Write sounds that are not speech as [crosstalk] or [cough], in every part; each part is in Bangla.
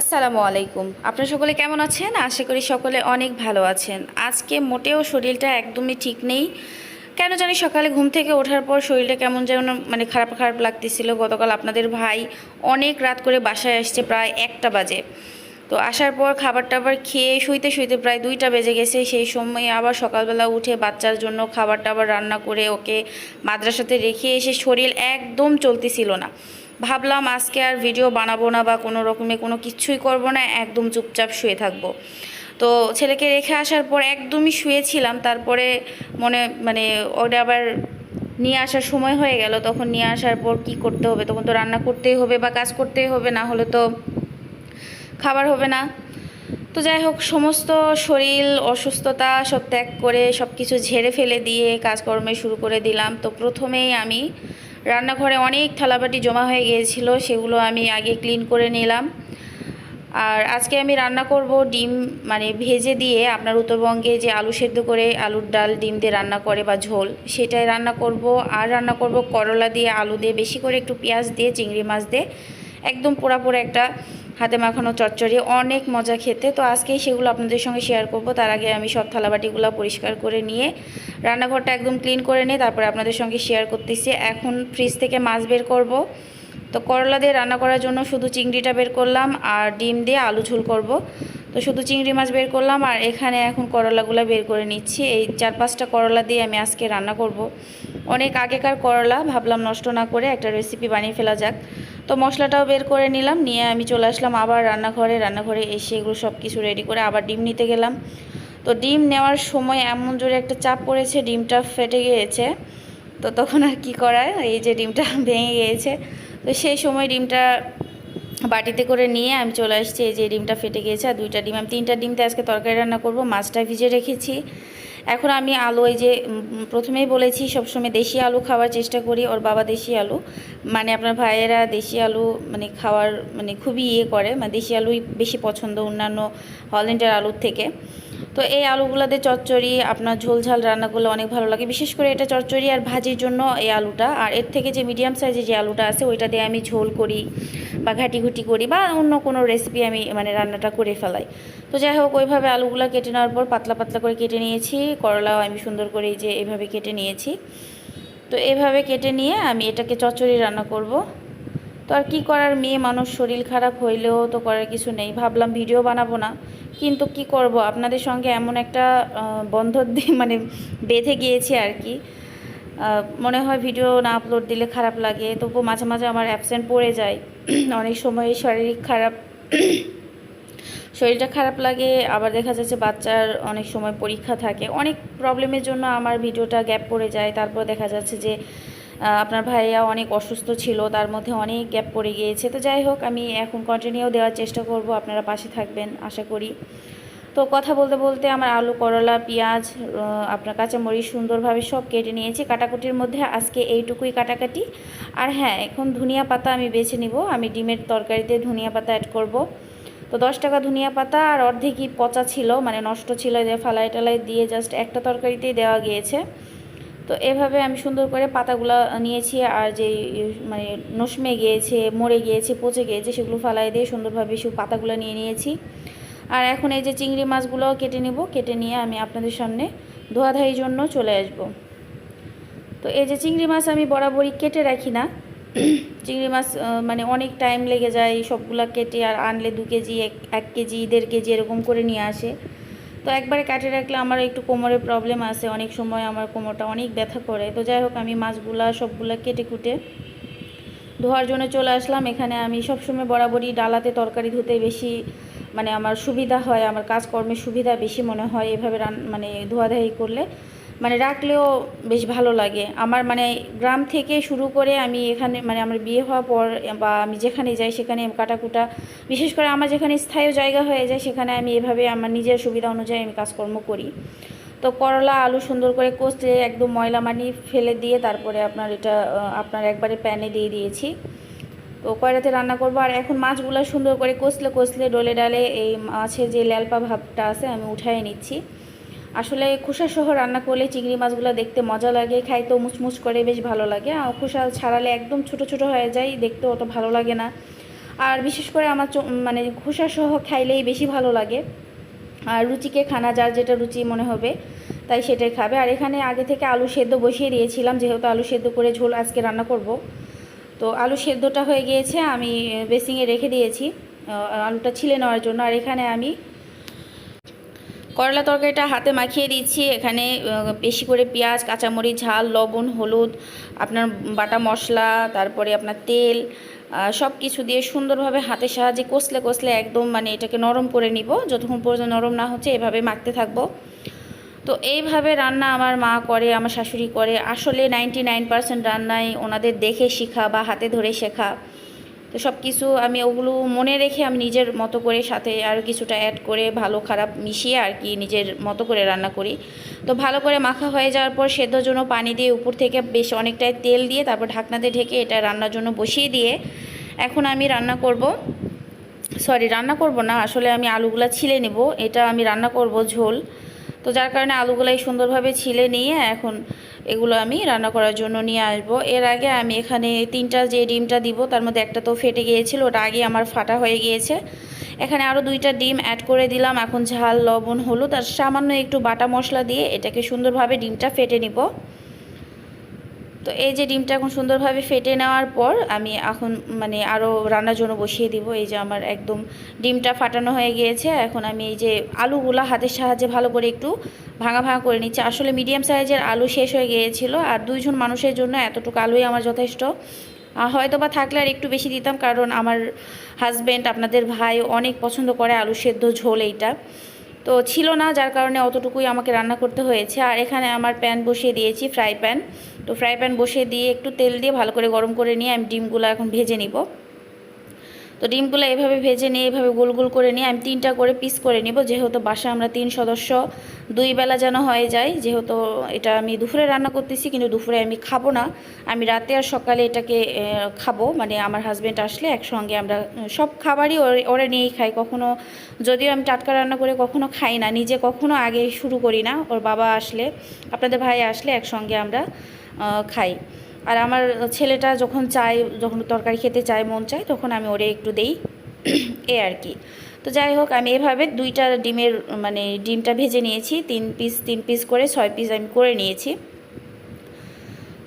আসসালামু আলাইকুম। আপনারা সকলে কেমন আছেন? আশা করি সকলে অনেক ভালো আছেন। আজকে মোটেও শরীরটা একদমই ঠিক নেই। কেন জানি সকালে ঘুম থেকে ওঠার পর শরীরটা কেমন যেন মানে খারাপ খারাপ লাগতেছিল। গতকাল আপনাদের ভাই অনেক রাত করে বাসায় আসছে, প্রায় একটা বাজে। তো আসার পর খাবার টাবার খেয়ে শুইতে শুইতে প্রায় দুইটা বেজে গেছে। সেই সময় আবার সকালবেলা উঠে বাচ্চার জন্য খাবার টাবার রান্না করে ওকে মাদ্রাসাতে রেখে এসে শরীর একদম চলতেছিল না। ভাবলাম আজকে আর ভিডিও বানাবো না বা কোনো রকমে কোনো কিছুই করব না, একদম চুপচাপ শুয়ে থাকব। তো ছেলেকে রেখে আসার পর একদমই শুয়েছিলাম, তারপরে মনে মানে ওটা আবার নিয়ে আসার সময় হয়ে গেল, তখন নিয়ে আসার পর কি করতে হবে? তখন তো রান্না করতেই হবে বা কাজ করতেই হবে, না হলে তো খাবার হবে না। তো যাই হোক, সমস্ত শরীর, অসুস্থতা সব ত্যাগ করে সব কিছু ঝেড়ে ফেলে দিয়ে কাজকর্মে শুরু করে দিলাম। তো প্রথমেই আমি রান্নাঘরে অনেক থালাবাটি জমা হয়ে গিয়েছিল, সেগুলো আমি আগে ক্লিন করে নিলাম। আর আজকে আমি রান্না করব ডিম মানে ভেজে দিয়ে আপনার উত্তরবঙ্গে যে আলু সেদ্ধ করে আলুর ডাল ডিম দিয়ে রান্না করে বা ঝোল, সেটাই রান্না করব। আর রান্না করব করলা দিয়ে আলু দিয়ে, বেশি করে একটু পেঁয়াজ দিয়ে, চিংড়ি মাছ দিয়ে, একদম পোড়া পোড়া একটা হাতে মাখানো চচ্চড়ি, অনেক মজা খেতে। তো আজকেই সেগুলো আপনাদের সঙ্গে শেয়ার করব। তার আগে আমি সব থালাবাটিগুলো পরিষ্কার করে নিয়ে রান্নাঘরটা একদম ক্লিন করে নিয়ে তারপরে আপনাদের সঙ্গে শেয়ার করতেছি। এখন ফ্রিজ থেকে মাছ বের করব। তো করলা দিয়ে রান্না করার জন্য শুধু চিংড়িটা বের করলাম আর ডিম দিয়ে আলু ঝোল করব। তো শুধু চিংড়ি মাছ বের করলাম আর এখানে এখন করলাগুলো বের করে নিচ্ছি। এই চার পাঁচটা করলা দিয়ে আমি আজকে রান্না করব। অনেক আগেকার করলা, ভাবলাম নষ্ট না করে একটা রেসিপি বানিয়ে ফেলা যাক। তো মশলাটাও বের করে নিলাম, নিয়ে আমি চলে আসলাম আবার রান্নাঘরে। রান্নাঘরে এসে এগুলো সব কিছু রেডি করে আবার ডিম নিতে গেলাম। তো ডিম নেওয়ার সময় এমন জোরে একটা চাপ পড়েছে, ডিমটা ফেটে গিয়েছে। তো তখন আর কী করার? এই যে ডিমটা [laughs] ভেঙে গিয়েছে। তো সেই সময় ডিমটা বাটিতে করে নিয়ে আমি চলে আসছি, এই যে ডিমটা ফেটে গিয়েছে। আর দুইটা ডিম, আমি তিনটা ডিমতে আজকে তরকারি রান্না করব, মাছটা ভিজে রেখেছি। এখন আমি আলু, এই যে প্রথমেই বলেছি, সবসময় দেশি আলু খাওয়ার চেষ্টা করি, ওর বাবা দেশি আলু। মানে আপনার ভাইয়েরা দেশি আলু মানে খাওয়ার মানে খুবই ইয়ে করে মানে দেশি আলুই বেশি পছন্দ অন্যান্য হল্যান্ডের আলুর থেকে। তো এই আলুগুলোতে চচ্চড়ি, আপনার ঝোল ঝাল রান্নাগুলো অনেক ভালো লাগে। বিশেষ করে এটা চচ্চড়ি আর ভাজির জন্য এই আলুটা, আর এর থেকে যে মিডিয়াম সাইজের যে আলুটা আছে, ওইটা দিয়ে আমি ঝোল করি। বা ঘাটি ঘুটি করি বা অন্য কোনো রেসিপি আমি মানে রান্নাটা করে ফেলাই। তো যাই হোক, ওইভাবে আলুগুলো কেটে নেওয়ার পর পাতলা পাতলা করে কেটে নিয়েছি। করলাও আমি সুন্দর করে এই যে এভাবে কেটে নিয়েছি। তো এভাবে কেটে নিয়ে আমি এটাকে চচ্চড়ি রান্না করব। তো আর কী করার? মেয়ে মানুষ শরীর খারাপ হইলেও তো করার কিছু নেই। ভাবলাম ভিডিও বানাবো না। কিন্তু কি করব? আপনাদের সঙ্গে এমন একটা দিয়ে মানে বেঁধে গিয়েছি আর কি। মনে হয় ভিডিও না আপলোড দিলে খারাপ লাগে, তবুও মাঝে মাঝে আমার অ্যাবসেন্ট পড়ে যায়। [clears throat] অনেক সময় শারীরিক খারাপ, [clears throat] শরীরটা খারাপ লাগে, আবার দেখা যাচ্ছে বাচ্চার অনেক সময় পরীক্ষা থাকে। অনেক প্রবলেমের জন্য আমার ভিডিওটা গ্যাপ পড়ে যায়। তারপর দেখা যাচ্ছে যে আপনার ভাইয়া অনেক অসুস্থ ছিল, তার মধ্যে অনেক গ্যাপ পড়ে গিয়েছে। তো যাই হোক, আমি এখন কন্টিনিউ দেওয়ার চেষ্টা করব। আপনারা পাশে থাকবেন, আশা করি। তো কথা বলতে বলতে আমার আলু, করলা, পেঁয়াজ আপনার কাঁচামরিচ সুন্দরভাবে সব কেটে নিয়েছি। কাটাকুটির মধ্যে আজকে এইটুকুই কাটাকাটি। আর হ্যাঁ এখন ধনিয়া পাতা আমি বেছে নিব। আমি ডিমের তরকারিতে ধনিয়া পাতা অ্যাড করব। তো দশ টাকা ধনিয়া পাতা আর অর্ধেকই পচা ছিল মানে নষ্ট ছিল যে ফালাই টালাই দিয়ে জাস্ট একটা তরকারিতেই দেওয়া গিয়েছে। তো এভাবে আমি সুন্দর করে পাতাগুলো নিয়েছি আর যে মানে নসমে গিয়েছে, মরে গিয়েছে, পচে গিয়েছে, সেগুলো ফালাই দিয়ে সুন্দরভাবে সব পাতাগুলো নিয়ে নিয়েছি। আর এখন এই যে চিংড়ি মাছগুলো কেটে নেব, কেটে নিয়ে আমি আপনাদের সামনে ধোয়াধাইয়ের জন্য চলে আসব। তো এই যে চিংড়ি মাছ আমি বরাবরই কেটে রাখি না। [clears throat] চিংড়ি মাছ মানে অনেক টাইম লেগে যায় সবগুলা কেটে আর আনলে দু কেজি, এক এক কেজি, দেড় কেজি এরকম করে নিয়ে আসে। তো একবারে কাটে রাখলে আমার একটু কোমরের প্রবলেম আছে, অনেক সময় আমার কোমরটা অনেক ব্যথা করে। তো যাই হোক, আমি মাছগুলা সবগুলা কেটে কুটে ধোয়ার জন্য চলে আসলাম। এখানে আমি সবসময় বরাবরই ডালাতে তরকারি ধুতে বেশি মানে আমার সুবিধা হয়, আমার কাজকর্মের সুবিধা বেশি মনে হয় এভাবে রান মানে ধোয়াধাই করলে। মানে রাখলেও বেশ ভালো লাগে। আমার মানে গ্রাম থেকে শুরু করে আমি এখানে মানে আমার বিয়ে হওয়ার পর বা আমি যেখানে যাই সেখানে কাটাকুটা, বিশেষ করে আমার যেখানে স্থায়ী জায়গা হয়ে যায় সেখানে আমি এভাবে আমার নিজের সুবিধা অনুযায়ী আমি কাজকর্ম করি। তো করলা, আলু সুন্দর করে কষতে একদম ময়লা মানি ফেলে দিয়ে তারপরে আপনার এটা আপনার একবারে প্যানে দিয়ে দিয়েছি। তো কয়লাতে রান্না করব? আর এখন মাছগুলো সুন্দর করে কষলে কষলে ডলে ডালে এই মাছের যে ল্যালপা ভাবটা আছে আমি উঠাই নিচ্ছি। আসলে খোসা সহ রান্না করলে চিংড়ি মাছগুলো দেখতে মজা লাগে, খাইতেও মুচমুচ করে, বেশ ভালো লাগে। আর খোসা ছাড়ালে একদম ছোট ছোট হয়ে যায় দেখতে অত ভালো লাগে না। আর বিশেষ করে আমার মানে খোসা সহ খাইলেই বেশি ভালো লাগে। আর রুচিকে খানা যার যেটা রুচি মনে হবে, তাই সেটাই খাবে। আর এখানে আগে থেকে আলু সেদ্ধ বসিয়ে দিয়েছিলাম, যেহেতু আলু সেদ্ধ করে ঝোল আজকে রান্না করব। তো আলু সেদ্ধটা হয়ে গিয়েছে, আমি বেসিংয়ে রেখে দিয়েছি। আলুটা ছিলে নেওয়ার জন্য, আর এখানে আমি করলা তরকারিটা হাতে মাখিয়ে দিচ্ছি। এখানে বেশি করে পেঁয়াজ, কাঁচামরিচ, ঝাল, লবণ, হলুদ, আপনার বাটা মশলা, তারপরে আপনার তেল সব কিছু দিয়ে সুন্দরভাবে হাতের সাহায্যে কষলে কষলে একদম মানে এটাকে নরম করে নিব। যতক্ষণ পর্যন্ত নরম না হচ্ছে, এভাবে মাখতে থাকব। তো এইভাবে রান্না আমার মা করে, আমার শাশুড়ি করে। আসলে নাইনটি নাইন পার্সেন্ট রান্নায় ওনাদের দেখে শেখা বা হাতে ধরে শেখা। তো সব কিছু আমি ওগুলো মনে রেখে আমি নিজের মতো করে সাথে আর কিছুটা অ্যাড করে ভালো খারাপ মিশিয়ে আর কি নিজের মতো করে রান্না করি। তো ভালো করে মাখা হয়ে যাওয়ার পর সেদ্ধর জন্য পানি দিয়ে উপর থেকে বেশ অনেকটাই তেল দিয়ে তারপর ঢাকনা দিয়ে ঢেকে এটা রান্নার জন্য বসিয়ে দিয়ে এখন আমি রান্না করব। সরি রান্না করব না, আসলে আমি আলুগুলা ছিলে নেব। এটা আমি রান্না করব ঝোল। তো যার কারণে আলুগুলাই সুন্দরভাবে ছিলে নিয়ে এখন এগুলো আমি রান্না করার জন্য নিয়ে আসব। এর আগে আমি এখানে তিনটা যে ডিমটা দিব, তার মধ্যে একটা তো ফেটে গিয়েছিল, ওটা আগে আমার ফাটা হয়ে গিয়েছে। এখানে আরও দুইটা ডিম অ্যাড করে দিলাম, এখন ঝাল, লবণ, হলুদ আর সামান্য একটু বাটা মশলা দিয়ে এটাকে সুন্দরভাবে ডিমটা ফেটে নিব। তো এই যে ডিমটা এখন সুন্দরভাবে ফেটে নেওয়ার পর আমি এখন মানে আরও রান্নার জন্য বসিয়ে দিব। এই যে আমার একদম ডিমটা ফাটানো হয়ে গিয়েছে। এখন আমি এই যে আলুগুলা হাতের সাহায্যে ভালো করে একটু ভাঙা ভাঙা করে নিচ্ছি। আসলে মিডিয়াম সাইজের আলু শেষ হয়ে গিয়েছিল আর দুইজন মানুষের জন্য এতটুকু আলুই আমার যথেষ্ট। হয়তো বা থাকলে আর একটু বেশি দিতাম কারণ আমার হাজব্যান্ড আপনাদের ভাই অনেক পছন্দ করে আলু সেদ্ধ ঝোল এইটা। তো ছিল না, যার কারণে অতটুকুই আমাকে রান্না করতে হয়েছে। আর এখানে আমার প্যান বসিয়ে দিয়েছি ফ্রাই প্যান তো ফ্রাই প্যান বসিয়ে দিয়ে একটু তেল দিয়ে ভালো করে গরম করে নিয়ে আমি ডিমগুলো এখন ভেজে নিব। তো ডিমগুলো এভাবে ভেজে নিয়ে, এভাবে গোল গোল করে নিয়ে আমি তিনটা করে পিস করে নিব। যেহেতু বাসা আমরা তিন সদস্য, দুই বেলা যেন হয়ে যায়, যেহেতু এটা আমি দুপুরে রান্না করতেছি, কিন্তু দুপুরে আমি খাব না। আমি রাতে আর সকালে এটাকে খাব। মানে আমার হাজব্যান্ড আসলে একসঙ্গে আমরা সব খাবারই ওর- নিয়েই খাই। কখনো যদিও আমি টাটকা রান্না করে কখনো খাই না, নিজে কখনো আগে শুরু করি না। ওর বাবা আসলে, আপনাদের ভাই আসলে একসঙ্গে আমরা খাই। আর আমার ছেলেটা যখন চায়, যখন তরকারি খেতে চায়, মন চায়, তখন আমি ওরে একটু দেই। এ আর কি। তো যাই হোক, আমি এভাবে দুইটা ডিমের মানে ডিমটা ভেজে নিয়েছি। তিন পিস তিন পিস করে, ছয় পিস আমি করে নিয়েছি।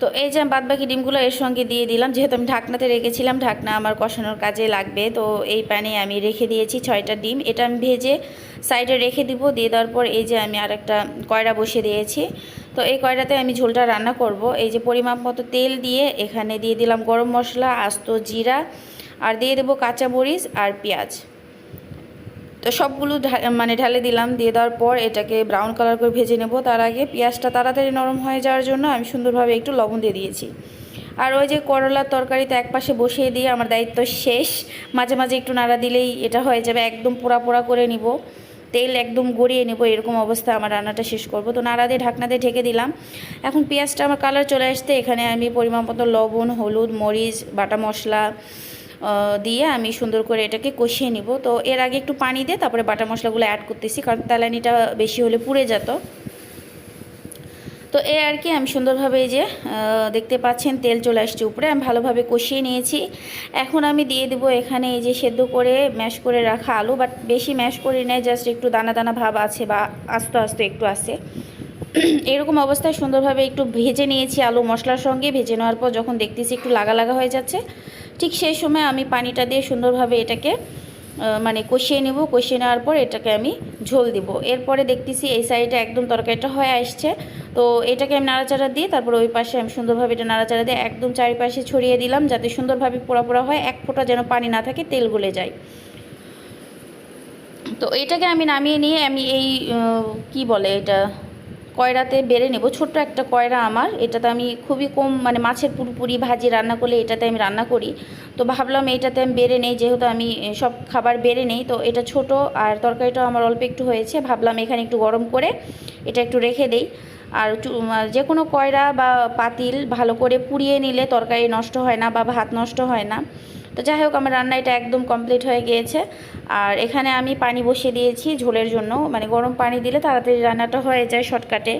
তো এই যে বাদবাকি ডিমগুলো এর সঙ্গে দিয়ে দিলাম। যেহেতু আমি ঢাকনাতে রেখেছিলাম, ঢাকনা আমার কষানোর কাজে লাগবে। তো এই প্যানে আমি রেখে দিয়েছি ছয়টা ডিম। এটা আমি ভেজে সাইডে রেখে দিব। দিয়ে দেওয়ার পর এই যে আমি আর একটা কয়রা বসিয়ে দিয়েছি। তো এই কয়রাতে আমি ঝোলটা রান্না করব। এই যে পরিমাপ মতো তেল দিয়ে এখানে দিয়ে দিলাম গরম মশলা, আস্ত জিরা, আর দিয়ে দেবো কাঁচা মরিচ আর পেঁয়াজ। তো সবগুলো মানে ঢালে দিলাম, দিয়ে দেওয়ার পর এটাকে ব্রাউন কালার করে ভেজে নেব। তার আগে পেঁয়াজটা তাড়াতাড়ি নরম হয়ে যাওয়ার জন্য আমি সুন্দরভাবে একটু লবণ দিয়ে দিয়েছি। আর ওই যে করলার তরকারিতে এক পাশে বসিয়ে দিয়ে আমার দায়িত্ব শেষ। মাঝে মাঝে একটু নাড়া দিলেই এটা হয়ে যাবে, একদম পোড়া পোড়া করে নিব। তেল একদম গড়িয়ে নেব, এরকম অবস্থা আমার রান্নাটা শেষ করব। তো নাড়া দিয়ে, ঢাকনা দিয়ে ঢেকে দিলাম। এখন পেঁয়াজটা আমার কালার চলে আসতে এখানে আমি পরিমাণ মতো লবণ, হলুদ, মরিচ, বাটা মশলা দিয়ে আমি সুন্দর করে এটাকে কষিয়ে নিব। তো এর আগে একটু পানি দিয়ে তারপরে বাটা মশলাগুলো অ্যাড করতেছি, কারণ তেলানিটা বেশি হলে পুড়ে যেত। তো এ আর কি, আমি সুন্দরভাবে এই যে দেখতে পাচ্ছেন, তেল চলে আসছে উপরে, আমি ভালোভাবে কষিয়ে নিয়েছি। এখন আমি দিয়ে দেবো এখানে এই যে সেদ্ধ করে, ম্যাশ করে রাখা আলু বাট বেশি ম্যাশ করি নেয় জাস্ট একটু দানা দানা ভাব আছে বা আস্তে আস্তে একটু আছে। [clears throat] এরকম অবস্থায় সুন্দরভাবে একটু ভেজে নিয়েছি আলু মশলার সঙ্গে, ভেজে নেওয়ার পর যখন দেখতেছি একটু লাগা লাগা হয়ে যাচ্ছে, ঠিক সেই সময় আমি পানিটা দিয়ে সুন্দরভাবে এটাকে মানে কষিয়ে নেব, কষিয়ে নেওয়ার পর এটাকে আমি ঝোল দিব। এরপরে দেখতেছি এই সাইডে একদম তরকারিটা হয়ে আসছে। তো এটাকে আমি নাড়াচাড়া দিয়ে তারপর ওই পাশে আমি সুন্দরভাবে এটা নাড়াচাড়া দিয়ে একদম চারিপাশে ছড়িয়ে দিলাম যাতে সুন্দরভাবে পোড়া পোড়া হয়, এক ফোঁটা যেন পানি না থাকে, তেল গলে যায়। তো এটাকে আমি নামিয়ে নিয়ে আমি এই কি বলে এটা? কয়রাতে বেড়ে নেব। ছোট্ট একটা কয়রা আমার। এটাতে আমি খুবই কম মানে মাছের পুরোপুরি ভাজি রান্না করলে এটাতে আমি রান্না করি। তো ভাবলাম এইটাতে আমি বেড়ে নেই, যেহেতু আমি সব খাবার বেড়ে নেই, তো এটা ছোট আর তরকারিটাও আমার অল্প একটু হয়েছে। ভাবলাম এখানে একটু গরম করে এটা একটু রেখে দেই। আর যে কোনো কয়রা বা পাতিল ভালো করে পুড়িয়ে নিলে তরকারি নষ্ট হয় না বা ভাত নষ্ট হয় না। তো যাই হোক, আমার রান্না এটা একদম কমপ্লিট হয়ে গিয়েছে। আর এখানে আমি পানি বসিয়ে দিয়েছি ঝোলের জন্য। মানে গরম পানি দিলে তাড়াতাড়ি রান্নাটা হয়ে যায় শর্টকাটে।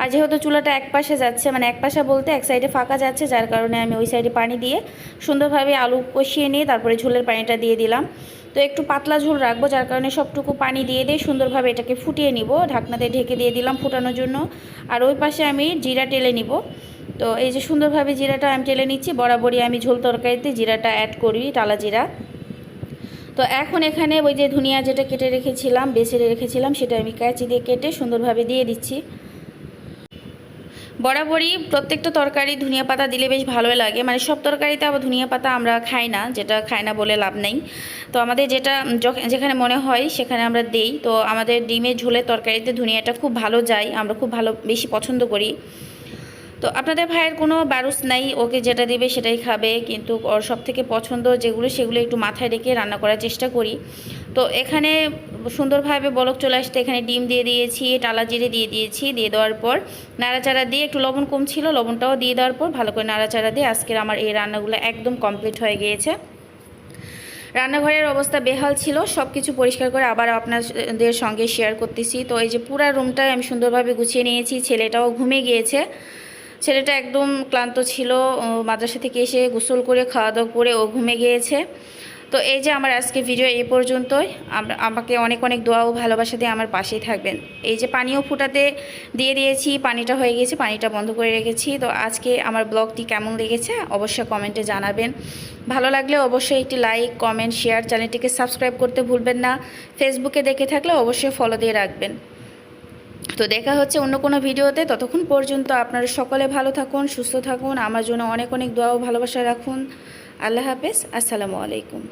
আর যেহেতু চুলাটা এক পাশে যাচ্ছে মানে এক পাশে বলতে এক সাইডে ফাঁকা যাচ্ছে, যার কারণে আমি ওই সাইডে পানি দিয়ে সুন্দরভাবে আলু কষিয়ে নিয়ে তারপরে ঝোলের পানিটা দিয়ে দিলাম। তো একটু পাতলা ঝোল রাখব, যার কারণে সবটুকু পানি দিয়ে দিয়ে সুন্দরভাবে এটাকে ফুটিয়ে নিব। ঢাকনাতে ঢেকে দিয়ে দিলাম ফুটানোর জন্য। আর ওই পাশে আমি জিরা টেলে নিব। তো এই যে সুন্দরভাবে জিরাটা আমি টেলে নিচ্ছি, বরাবরই আমি ঝোল তরকারিতে জিরাটা অ্যাড করি, টালা জিরা। তো এখন এখানে ওই যে ধনিয়া যেটা কেটে রেখেছিলাম, বেছে রেখেছিলাম, সেটা আমি কাঁচি দিয়ে কেটে সুন্দরভাবে দিয়ে দিচ্ছি। বরাবরই প্রত্যেকটা তরকারি ধনিয়া পাতা দিলে বেশ ভালোই লাগে। মানে সব তরকারিতে আবার ধনিয়া পাতা আমরা খাই না, যেটা খাই না বলে লাভ নেই। তো আমাদের যেটা যেখানে মনে হয় সেখানে আমরা দেই। তো আমাদের ডিমের ঝোলের তরকারিতে ধনিয়াটা খুব ভালো যায়, আমরা খুব ভালো, বেশি পছন্দ করি। তো আপনাদের ভাইয়ের কোনো বারুস নাই, ওকে যেটা দিবে সেটাই খাবে, কিন্তু ওর সব থেকে পছন্দ যেগুলো, সেগুলো একটু মাথায় রেখে রান্না করার চেষ্টা করি। তো এখানে সুন্দরভাবে বলক চলে আসতে এখানে ডিম দিয়ে দিয়েছি, টালা জিরে দিয়ে দিয়েছি, দিয়ে দেওয়ার পর নাড়াচাড়া দিয়ে একটু লবণ কম ছিল, লবণটাও দিয়ে দেওয়ার পর ভালো করে নাড়াচাড়া দিয়ে আজকের আমার এই রান্নাগুলো একদম কমপ্লিট হয়ে গিয়েছে। রান্নাঘরের অবস্থা বেহাল ছিল সব কিছু পরিষ্কার করে আবার আপনাদের সঙ্গে শেয়ার করতেছি। তো এই যে পুরা রুমটাই আমি সুন্দরভাবে গুছিয়ে নিয়েছি, ছেলেটাও ঘুমিয়ে গিয়েছে। ছেলেটা একদম ক্লান্ত ছিল মাদ্রাসা থেকে এসে গোসল করে খাওয়া দাওয়া করে ও ঘুমে গিয়েছে। তো এই যে আমার আজকে ভিডিও এই পর্যন্তই। আমাকে অনেক অনেক দোয়া ও ভালোবাসা দিয়ে আমার পাশেই থাকবেন। এই যে পানিও ফুটাতে দিয়ে দিয়েছি, পানিটা হয়ে গেছে পানিটা বন্ধ করে রেখেছি। তো আজকে আমার ব্লগটি কেমন লেগেছে অবশ্যই কমেন্টে জানাবেন। ভালো লাগলে অবশ্যই একটি লাইক কমেন্ট শেয়ার চ্যানেলটিকে সাবস্ক্রাইব করতে ভুলবেন না। ফেসবুকে দেখে থাকলে অবশ্যই ফলো দিয়ে রাখবেন। তো দেখা হচ্ছে অন্য কোনো ভিডিওতে। ততক্ষণ পর্যন্ত আপনারা সকলে ভালো থাকুন, সুস্থ থাকুন। আমার জন্য অনেক অনেক দোয়া ও ভালোবাসা রাখুন। আল্লাহ হাফেজ। আসসালামু আলাইকুম।